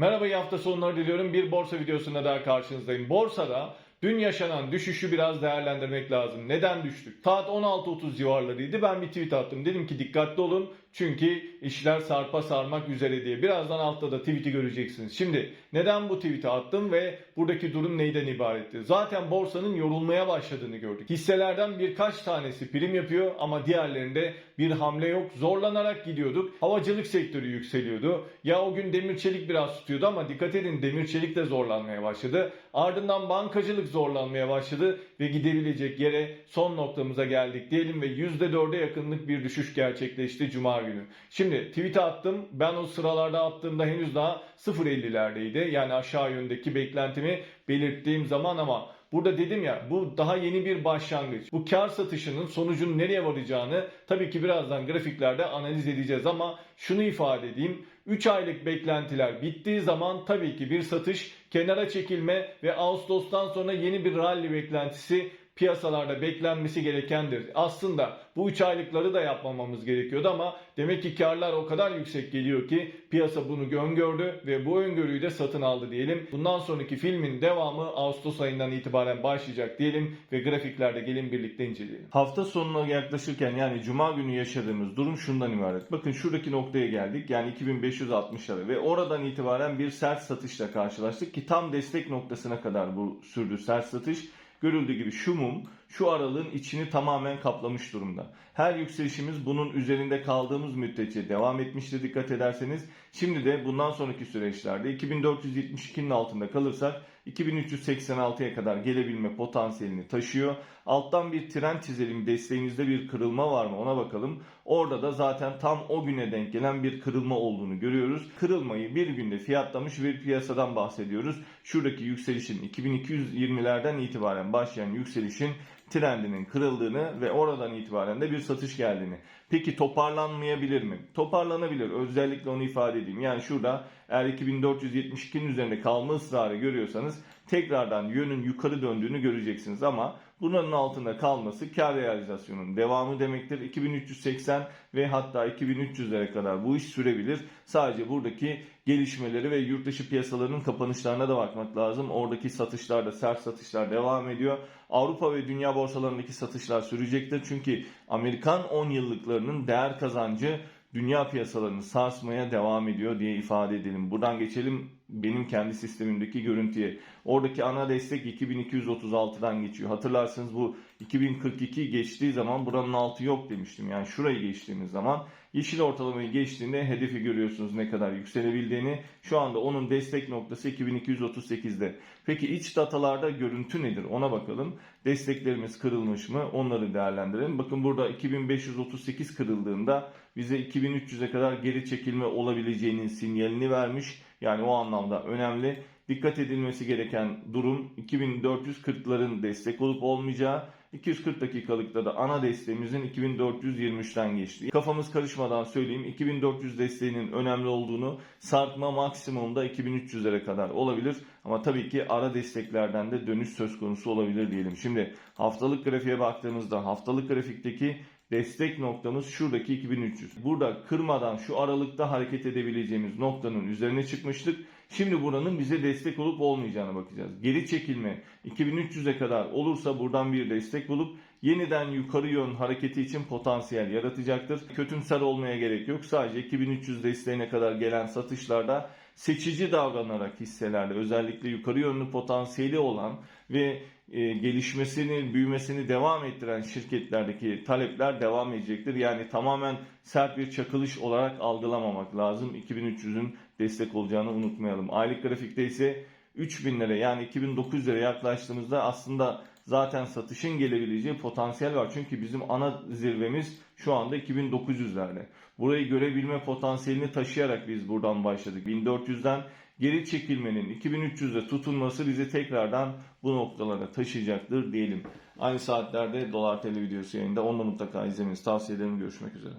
Merhaba iyi hafta sonları diliyorum. Bir borsa videosunda daha karşınızdayım. Borsada dün yaşanan düşüşü biraz değerlendirmek lazım. Neden düştük? Saat 16.30 civarlarıydı. Ben bir tweet attım. Dedim ki dikkatli olun. Çünkü işler sarpa sarmak üzere diye. Birazdan altta da tweet'i göreceksiniz. Şimdi neden bu tweet'i attım ve buradaki durum neyden ibaretti? Zaten borsanın yorulmaya başladığını gördük. Hisselerden birkaç tanesi prim yapıyor ama diğerlerinde bir hamle yok. Zorlanarak gidiyorduk. Havacılık sektörü yükseliyordu. Ya o gün demir çelik biraz tutuyordu ama dikkat edin demir çelik de zorlanmaya başladı. Ardından bankacılık zorlanmaya başladı ve gidebilecek yere son noktamıza geldik diyelim ve %4'e yakınlık bir düşüş gerçekleşti Cuma günü. Şimdi tweet'e attım. Ben o sıralarda attığımda henüz daha 0.50'lerdeydi. Yani aşağı yöndeki beklentimi belirttiğim zaman ama Burada dedim ya bu daha yeni bir başlangıç. Bu kar satışının sonucunun nereye varacağını tabii ki birazdan grafiklerde analiz edeceğiz ama şunu ifade edeyim. 3 aylık beklentiler bittiği zaman tabii ki bir satış, kenara çekilme ve Ağustos'tan sonra yeni bir rally beklentisi piyasalarda beklenmesi gerekendir. Aslında bu 3 aylıkları da yapmamamız gerekiyordu ama demek ki karlar o kadar yüksek geliyor ki piyasa bunu öngördü ve bu öngörüyü de satın aldı diyelim. Bundan sonraki filmin devamı Ağustos ayından itibaren başlayacak diyelim ve grafiklerde gelin birlikte inceleyelim. Hafta sonuna yaklaşırken yani cuma günü yaşadığımız durum şundan ibaret. Bakın şuradaki noktaya geldik yani 2560'lara ve oradan itibaren bir sert satışla karşılaştık ki tam destek noktasına kadar bu sürdü sert satış. Görüldüğü gibi şu mum şu aralığın içini tamamen kaplamış durumda. Her yükselişimiz bunun üzerinde kaldığımız müddetçe devam etmiştir dikkat ederseniz. Şimdi de bundan sonraki süreçlerde 2472'nin altında kalırsak 2386'ya kadar gelebilme potansiyelini taşıyor. Alttan bir trend çizelim desteğimizde bir kırılma var mı ona bakalım. Orada da zaten tam o güne denk gelen bir kırılma olduğunu görüyoruz. Kırılmayı bir günde fiyatlamış bir piyasadan bahsediyoruz. Şuradaki yükselişin 2220'lerden itibaren başlayan yükselişin trendinin kırıldığını ve oradan itibaren de bir satış geldiğini. Peki toparlanmayabilir mi? Toparlanabilir. Özellikle onu ifade edeyim. Yani şurada eğer 2472'nin üzerinde kalma ısrarı görüyorsanız tekrardan yönün yukarı döndüğünü göreceksiniz ama bunun altında kalması kar realizasyonunun devamı demektir. 2380 ve hatta 2300'lere kadar bu iş sürebilir. Sadece buradaki gelişmeleri ve yurt dışı piyasalarının kapanışlarına da bakmak lazım. Oradaki satışlarda sert satışlar devam ediyor. Avrupa ve dünya borsalarındaki satışlar sürecektir. Çünkü Amerikan 10 yıllıklarının değer kazancı dünya piyasalarını sarsmaya devam ediyor diye ifade edelim. Buradan geçelim benim kendi sistemimdeki görüntüye. Oradaki ana destek 2236'dan geçiyor. Hatırlarsınız bu 2042 geçtiği zaman buranın altı yok demiştim. Yani şurayı geçtiğimiz zaman yeşil ortalamayı geçtiğinde hedefi görüyorsunuz ne kadar yükselebildiğini. Şu anda onun destek noktası 2238'de. Peki iç datalarda görüntü nedir? Ona bakalım. Desteklerimiz kırılmış mı? Onları değerlendirelim. Bakın burada 2538 kırıldığında bize 2300'e kadar geri çekilme olabileceğinin sinyalini vermiş. Yani o anlamda önemli. Dikkat edilmesi gereken durum 2440'ların destek olup olmayacağı. 240 dakikalıkta da ana desteğimizin 2423'ten geçti. Kafamız karışmadan söyleyeyim 2400 desteğinin önemli olduğunu sarkma maksimumda 2300'lere kadar olabilir. Ama tabii ki ara desteklerden de dönüş söz konusu olabilir diyelim. Şimdi haftalık grafiğe baktığımızda haftalık grafikteki destek noktamız şuradaki 2300. Burada kırmadan şu aralıkta hareket edebileceğimiz noktanın üzerine çıkmıştık. Şimdi buranın bize destek olup olmayacağına bakacağız. Geri çekilme 2300'e kadar olursa buradan bir destek bulup yeniden yukarı yön hareketi için potansiyel yaratacaktır. Kötümser olmaya gerek yok. Sadece 2300 desteğine kadar gelen satışlarda seçici davranarak hisselerde özellikle yukarı yönlü potansiyeli olan ve e, gelişmesini, büyümesini devam ettiren şirketlerdeki talepler devam edecektir. Yani tamamen sert bir çakılış olarak algılamamak lazım. 2300'ün destek olacağını unutmayalım. Aylık grafikte ise 3000 lira yani 2900 lira yaklaştığımızda aslında zaten satışın gelebileceği potansiyel var. Çünkü bizim ana zirvemiz şu anda 2900'lerde. Burayı görebilme potansiyelini taşıyarak biz buradan başladık. 1400'den geri çekilmenin 2300'de tutulması bizi tekrardan bu noktalara taşıyacaktır diyelim. Aynı saatlerde Dolar TL videosu yayında. Onu da mutlaka izlemenizi tavsiye ederim. Görüşmek üzere.